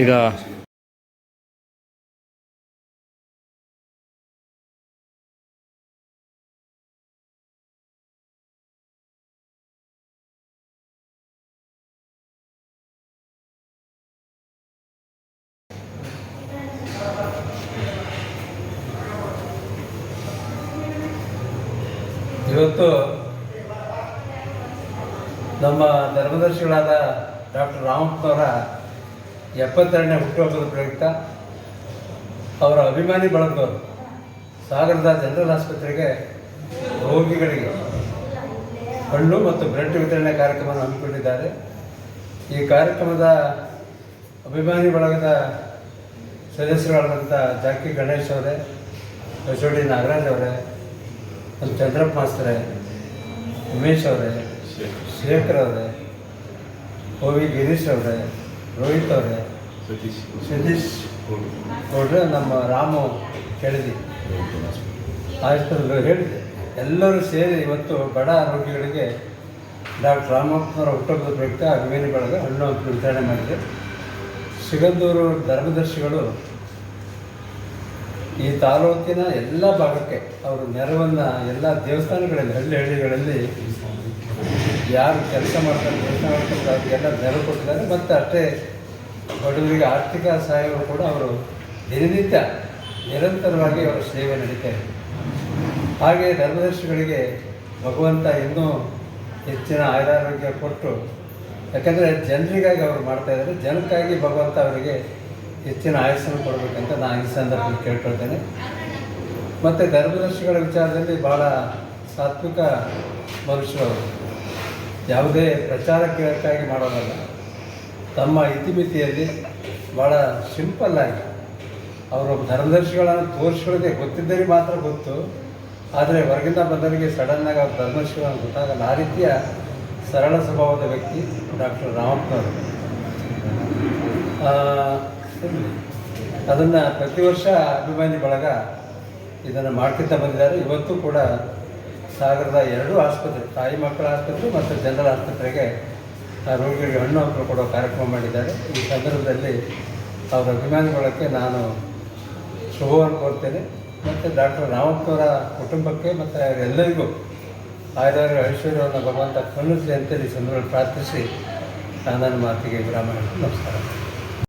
ಈಗ ಇವತ್ತು ನಮ್ಮ ಧರ್ಮದರ್ಶಿಗಳಾದ ಡಾಕ್ಟರ್ ರಾಮಪ್ಪನವರ ಎಪ್ಪತ್ತೆರಡನೇ ಹುಟ್ಟುಹಬ್ಬದ ಪ್ರಯುಕ್ತ ಅವರ ಅಭಿಮಾನಿ ಬಳಗದವರು ಸಾಗರದ ಜನರಲ್ ಆಸ್ಪತ್ರೆಗೆ ರೋಗಿಗಳಿಗೆ ಹಣ್ಣು ಮತ್ತು ಬ್ರೆಡ್ ವಿತರಣೆ ಕಾರ್ಯಕ್ರಮವನ್ನು ಹಮ್ಮಿಕೊಂಡಿದ್ದಾರೆ. ಈ ಕಾರ್ಯಕ್ರಮದ ಅಭಿಮಾನಿ ಬಳಗದ ಸದಸ್ಯರಾದಂಥ ಜಾಕಿ ಗಣೇಶ್ ಅವರೇ ಯಶೋಡಿ ನಾಗರಾಜ್ ಅವರೇ ಚಂದ್ರಪ್ಪ ಮಾಸ್ತರೇ, ಉಮೇಶ್ ಅವರೇ, ಶೇಖರ್ ಅವರೇ ವಿ ಗಿರೀಶ್ ಅವರೇ ರೋಹಿತ್ ಅವರೇ ಸತೀಶ್. ಗೌಡ್ರೆ ನಮ್ಮ ರಾಮು ಕೆಳದಿ ಆಸ್ಪತ್ರೆ ಹೇಳಿದೆ ಎಲ್ಲರೂ ಸೇರಿ ಇವತ್ತು ಬಡ ರೋಗಿಗಳಿಗೆ ಡಾಕ್ಟರ್ ರಾಮಪ್ಪನವರ ಹುಟ್ಟುಹಬ್ಬದ ಪ್ರಯುಕ್ತ ಅಭಿಮಾನಿ ಬಳಗ ಹಣ್ಣು ವಿತರಣೆ ಮಾಡಿದೆ ಸಿಗಂದೂರು ಧರ್ಮದರ್ಶಿಗಳು ಈ ತಾಲೂಕಿನ ಎಲ್ಲ ಭಾಗಕ್ಕೆ ಅವರು ನೆರವನ್ನು ಎಲ್ಲ ದೇವಸ್ಥಾನಗಳಲ್ಲಿ ಹಳ್ಳಿ ಹಳ್ಳಿಗಳಲ್ಲಿ ಯಾರು ಕೆಲಸ ಮಾಡ್ತಾರೆ ಕೆಲಸ ಮಾಡ್ತಾರೆ, ಅವ್ರಿಗೆಲ್ಲ ನೆರವು ಕೊಟ್ಟಿದ್ದಾರೆ. ಮತ್ತು ಅಷ್ಟೇ ಬಡವರಿಗೆ ಆರ್ಥಿಕ ಸಹಾಯವನ್ನು ಕೂಡ ಅವರು ದಿನನಿತ್ಯ ನಿರಂತರವಾಗಿ ಅವರ ಸೇವೆ ನಡೀತಾ ಇದೆ. ಹಾಗೆ ಧರ್ಮದರ್ಶಿಗಳಿಗೆ ಭಗವಂತ ಇನ್ನೂ ಹೆಚ್ಚಿನ ಆಯುರಾರೋಗ್ಯ ಕೊಟ್ಟು, ಯಾಕಂದರೆ ಜನರಿಗಾಗಿ ಅವರು ಮಾಡ್ತಾ ಇದ್ದಾರೆ. ಜನಕ್ಕಾಗಿ ಭಗವಂತ ಅವರಿಗೆ ಹೆಚ್ಚಿನ ಆಯಸ್ಸನ್ನು ಕೊಡಬೇಕಂತ ನಾನು ಈ ಸಂದರ್ಭದಲ್ಲಿ ಕೇಳ್ಕೊಳ್ತೇನೆ. ಮತ್ತು ಧರ್ಮದರ್ಶಿಗಳ ವಿಚಾರದಲ್ಲಿ ಭಾಳ ಸಾತ್ವಿಕ ಮನುಷ್ಯರು ಅವರು. ಯಾವುದೇ ಪ್ರಚಾರಕ್ಕೆ ಹೆಚ್ಚಾಗಿ ಮಾಡೋದಲ್ಲ ತಮ್ಮ ಇತಿಮಿತಿಯಲ್ಲಿ ಭಾಳ ಸಿಂಪಲ್ಲಾಗಿ ಅವರು ಧರ್ಮದರ್ಶಿಗಳನ್ನು ತೋರಿಸ್ಕೊಳ್ಳೋದೇ ಗೊತ್ತಿದ್ದರೆ ಮಾತ್ರ ಗೊತ್ತು. ಆದರೆ ಹೊರಗಿಂದ ಬಂದವರಿಗೆ ಸಡನ್ನಾಗಿ ಅವ್ರ ಧರ್ಮದರ್ಶಿಗಳನ್ನು ಗೊತ್ತಾಗಲ್ಲ. ಆ ರೀತಿಯ ಸರಳ ಸ್ವಭಾವದ ವ್ಯಕ್ತಿ ಡಾಕ್ಟರ್ ರಾಮಪ್ಪನವರು. ಅದನ್ನು ಪ್ರತಿ ವರ್ಷ ಅಭಿಮಾನಿ ಬಳಗ ಇದನ್ನು ಮಾಡ್ತಿದ್ದ ಬಂದಿದ್ದಾರೆ. ಇವತ್ತು ಕೂಡ ಸಾಗರದ ಎರಡೂ ಆಸ್ಪತ್ರೆ, ತಾಯಿ ಮಕ್ಕಳ ಆಸ್ಪತ್ರೆ ಮತ್ತು ಜನರಲ್ ಆಸ್ಪತ್ರೆಗೆ ರೋಗಿಗಳಿಗೆ ಹಣ್ಣು ಹಂಪಲು ಕೊಡೋ ಕಾರ್ಯಕ್ರಮ ಮಾಡಿದ್ದಾರೆ. ಈ ಸಂದರ್ಭದಲ್ಲಿ ಅವರ ಅಭಿಮಾನಿಗಳಕ್ಕೆ ನಾನು ಶುಭವನ್ನು ಕೋರ್ತೇನೆ. ಮತ್ತು ಡಾಕ್ಟರ್ ರಾಮಪ್ಪನವರ ಕುಟುಂಬಕ್ಕೆ ಮತ್ತು ಅವರೆಲ್ಲರಿಗೂ ಆಯುರ್ವೇದ ಐಶ್ವರ್ಯವನ್ನು ಭಗವಂತ ಕರುಣಿಸಲಿ ಅಂತೇಳಿ ಸಂದರ್ಭದಲ್ಲಿ ಪ್ರಾರ್ಥಿಸಿ ನಾನು ಮಾತಿಗೆ ವಿರಾಮ ನಮಸ್ಕಾರ.